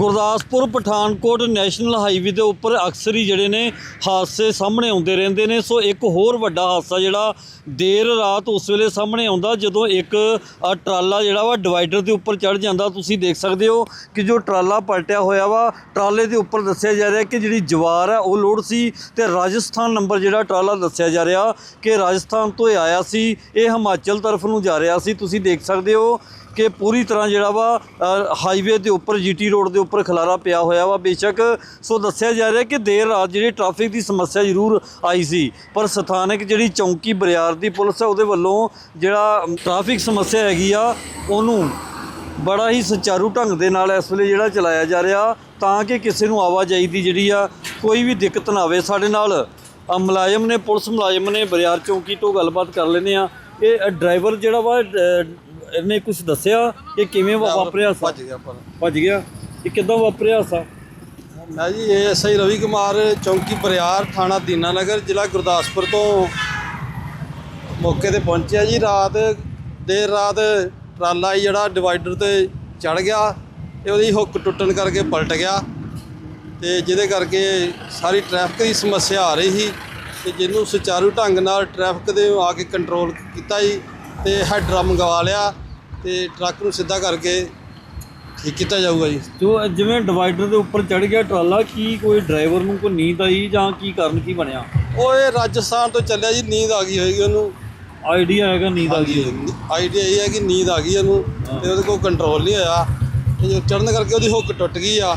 Gurdaspur Pathankot national highway ਦੇ ਉੱਪਰ ਅਕਸਰ ਹੀ ਜਿਹੜੇ ਨੇ ਹਾਦਸੇ ਸਾਹਮਣੇ ਆਉਂਦੇ ਰਹਿੰਦੇ ਨੇ। ਸੋ ਇੱਕ ਹੋਰ ਵੱਡਾ ਹਾਦਸਾ ਜਿਹੜਾ ਦੇਰ ਰਾਤ ਉਸ ਵੇਲੇ ਸਾਹਮਣੇ ਆਉਂਦਾ, ਜਦੋਂ ਇੱਕ ਟਰਾਲਾ ਜਿਹੜਾ ਵਾ ਡਿਵਾਈਡਰ ਦੇ ਉੱਪਰ ਚੜ ਜਾਂਦਾ। ਤੁਸੀਂ ਦੇਖ ਸਕਦੇ ਹੋ ਕਿ ਜੋ ਟਰਾਲਾ ਪਲਟਿਆ ਹੋਇਆ ਵਾ, ਟਰਾਲੇ ਦੇ ਉੱਪਰ ਦੱਸਿਆ ਜਾ ਰਿਹਾ ਕਿ ਜਿਹੜੀ ਜਵਾਰ ਹੈ ਉਹ ਲੋਡ ਸੀ ਤੇ ਰਾਜਸਥਾਨ ਨੰਬਰ ਜਿਹੜਾ ਟਰਾਲਾ ਦੱਸਿਆ ਜਾ ਰਿਹਾ ਕਿ ਰਾਜਸਥਾਨ ਤੋਂ ਇਹ ਆਇਆ ਸੀ, ਇਹ ਹਿਮਾਚਲ ਤਰਫ ਨੂੰ ਜਾ ਰਿਹਾ ਸੀ। ਤੁਸੀਂ ਦੇਖ ਸਕਦੇ ਹੋ ਕਿ ਪੂਰੀ ਤਰ੍ਹਾਂ ਜਿਹੜਾ ਵਾ ਹਾਈਵੇ ਦੇ ਉੱਪਰ ਜੀਟੀ ਰੋਡ ਦੇ ਉੱਪਰ ਖਲਾਰਾ ਪਿਆ ਹੋਇਆ ਵਾ ਬੇਸ਼ੱਕ। ਸੋ ਦੱਸਿਆ ਜਾ ਰਿਹਾ ਕਿ ਦੇਰ ਰਾਤ ਜਿਹੜੀ ਟ੍ਰੈਫਿਕ ਦੀ ਸਮੱਸਿਆ ਜ਼ਰੂਰ ਆਈ ਸੀ। ਪਰ ਸਥਾਨਕ ਜਿਹੜੀ ਚੌਂਕੀ ਬਰਿਆਰ ਦੀ ਪੁਲਿਸ ਹੈ ਉਹਦੇ ਵੱਲੋਂ ਜਿਹੜਾ ਟ੍ਰੈਫਿਕ ਸਮੱਸਿਆ ਹੈਗੀ ਆ, ਉਹਨੂੰ ਬੜਾ ਹੀ ਸੁਚਾਰੂ ਢੰਗ ਦੇ ਨਾਲ ਇਸ ਵੇਲੇ ਜਿਹੜਾ ਚਲਾਇਆ ਜਾ ਰਿਹਾ, ਤਾਂ ਕਿ ਕਿਸੇ ਨੂੰ ਆਵਾਜਾਈ ਦੀ ਜਿਹੜੀ ਆ, ਕੋਈ ਵੀ ਦਿੱਕਤ ਨਾ ਆਵੇ। ਸਾਡੇ ਨਾਲ ਮੁਲਾਜ਼ਮ ਨੇ, ਪੁਲਿਸ ਮੁਲਾਜ਼ਮ ਨੇ ਬਰਿਆਰ ਚੌਂਕੀ ਤੋਂ ਗੱਲਬਾਤ ਕਰ ਲੈਂਦੇ ਆ। ਇਹ ਡਰਾਈਵਰ ਜਿਹੜਾ ਵਾ ਇਹਨੇ ਕੁਝ ਦੱਸਿਆ ਕਿ ਕਿਵੇਂ ਵਾ- ਵਾਪਰਿਆ ਸਾ? ਭੱਜ ਗਿਆ ਪਰ ਭੱਜ ਗਿਆ? ਇਹ ਕਿੱਦਾਂ ਵਾਪਰਿਆ ਸਾ? ਮੈਂ ਜੀ ਇਹ ਐਸਆਈ ਰਵੀ ਕੁਮਾਰ ਚੌਂਕੀ ਬਰਿਆਰ ਥਾਣਾ ਦੀਨਾਨਗਰ ਜ਼ਿਲ੍ਹਾ ਗੁਰਦਾਸਪੁਰ ਤੋਂ ਮੌਕੇ ਤੇ ਪਹੁੰਚਿਆ ਜੀ। ਰਾਤ ਦੇਰ ਰਾਤ ਟਰਾਲਾ ਹੀ ਜਿਹੜਾ ਡਿਵਾਈਡਰ ਤੇ ਚੜ ਗਿਆ ਤੇ ਉਹਦੀ ਹੁੱਕ ਟੁੱਟਣ ਕਰਕੇ ਪਲਟ ਗਿਆ ਤੇ ਜਿਹਦੇ ਕਰਕੇ ਸਾਰੀ ਟ੍ਰੈਫਿਕ ਦੀ ਸਮੱਸਿਆ ਆ ਰਹੀ ਸੀ ਤੇ ਜਿਹਨੂੰ ਸੁਚਾਰੂ ਢੰਗ ਨਾਲ ਟ੍ਰੈਫਿਕ ਦੇ ਆ ਕੇ ਕੰਟਰੋਲ ਕੀਤਾ ਜੀ। ਤੇ ਹੈਡਰਾ ਮੰਗਵਾ ਲਿਆ ਤੇ ਟਰੱਕ ਨੂੰ ਸਿੱਧਾ ਕਰਕੇ ਠੀਕ ਕੀਤਾ ਜਾਊਗਾ ਜੀ। ਜੋ ਜਿਵੇਂ ਡਿਵਾਈਡਰ ਦੇ ਉੱਪਰ ਚੜ ਗਿਆ ਟਰਾਲਾ ਕੀ ਕੋਈ ਡਰਾਈਵਰ ਨੂੰ ਕੋਈ ਨੀਂਦ ਆਈ ਜਾਂ ਕੀ ਕਾਰਨ ਕੀ ਬਣਿਆ? ਉਹ ਇਹ ਰਾਜਸਥਾਨ ਤੋਂ ਚੱਲਿਆ ਜੀ ਨੀਂਦ ਆ ਗਈ ਹੋਏਗੀ ਉਹਨੂੰ। ਆਈਡੀਆ ਹੈਗਾ ਨੀਂਦ ਆ ਗਈ ਆਈਡੀਆ ਇਹ ਹੈ ਕਿ ਨੀਂਦ ਆ ਗਈ ਉਹਨੂੰ ਤੇ ਉਹਦੇ ਕੋਲ ਕੰਟਰੋਲ ਨਹੀਂ ਹੋਇਆ। ਤੇ ਜੋ ਚੜਨ ਕਰਕੇ ਉਹਦੀ ਹੁੱਕ ਟੁੱਟ ਗਈ ਆ।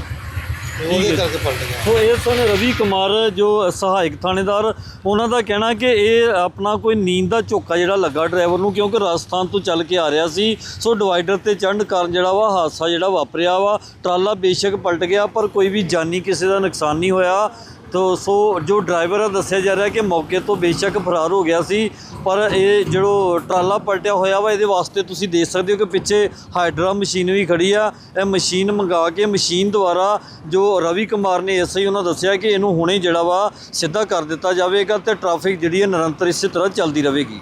ਉਹਦੇ ਕਰਕੇ ਪਲਟ ਗਿਆ। ਸੋ ਇਹ ਸਨ ਰਵੀ ਕੁਮਾਰ ਜੋ ਸਹਾਇਕ ਥਾਣੇਦਾਰ ਉਹਨਾਂ ਦਾ ਕਹਿਣਾ ਕਿ ਇਹ ਆਪਣਾ ਕੋਈ ਨੀਂਦ ਦਾ ਝੋਕਾ ਜਿਹੜਾ ਲੱਗਾ ਡਰਾਈਵਰ ਨੂੰ ਕਿਉਂਕਿ ਰਾਜਸਥਾਨ ਤੋਂ ਚੱਲ ਕੇ ਆ ਰਿਹਾ ਸੀ। ਸੋ ਡਿਵਾਈਡਰ ਤੇ ਚੜ੍ਹਨ ਕਾਰਨ ਜਿਹੜਾ ਵਾ ਹਾਦਸਾ ਜਿਹੜਾ ਵਾਪਰਿਆ ਵਾ ਟਰਾਲਾ ਬੇਸ਼ੱਕ ਪਲਟ ਗਿਆ ਪਰ ਕੋਈ ਵੀ ਜਾਨੀ ਕਿਸੇ ਦਾ ਨੁਕਸਾਨ ਨਹੀਂ ਹੋਇਆ। ਤੋ ਸੋ ਜੋ ਡਰਾਈਵਰ ਆ, ਦੱਸਿਆ ਜਾ ਰਿਹਾ ਕਿ ਮੌਕੇ ਤੋਂ ਬੇਸ਼ੱਕ ਫਰਾਰ ਹੋ ਗਿਆ ਸੀ, ਪਰ ਇਹ ਜਿਹੜੋ ਟਰਾਲਾ ਪਲਟਿਆ ਹੋਇਆ ਵਾ, ਇਹਦੇ ਵਾਸਤੇ ਤੁਸੀਂ ਦੇਖ ਸਕਦੇ ਹੋ ਕਿ ਪਿੱਛੇ ਹਾਈਡਰਾ ਮਸ਼ੀਨ ਵੀ ਖੜੀ ਆ। ਇਹ ਮਸ਼ੀਨ ਮੰਗਾ ਕੇ ਮਸ਼ੀਨ ਦੁਆਰਾ ਜੋ ਰਵੀ ਕੁਮਾਰ ਨੇ ਐਸਆਈ ਉਹਨਾਂ ਦੱਸਿਆ ਕਿ ਇਹਨੂੰ ਹੁਣੇ ਜਿਹੜਾ ਵਾ ਸਿੱਧਾ ਕਰ ਦਿੱਤਾ ਜਾਵੇਗਾ ਤੇ ਟ੍ਰੈਫਿਕ ਜਿਹੜੀ ਹੈ ਨਿਰੰਤਰ ਇਸੇ ਤਰ੍ਹਾਂ ਚੱਲਦੀ ਰਹੇਗੀ।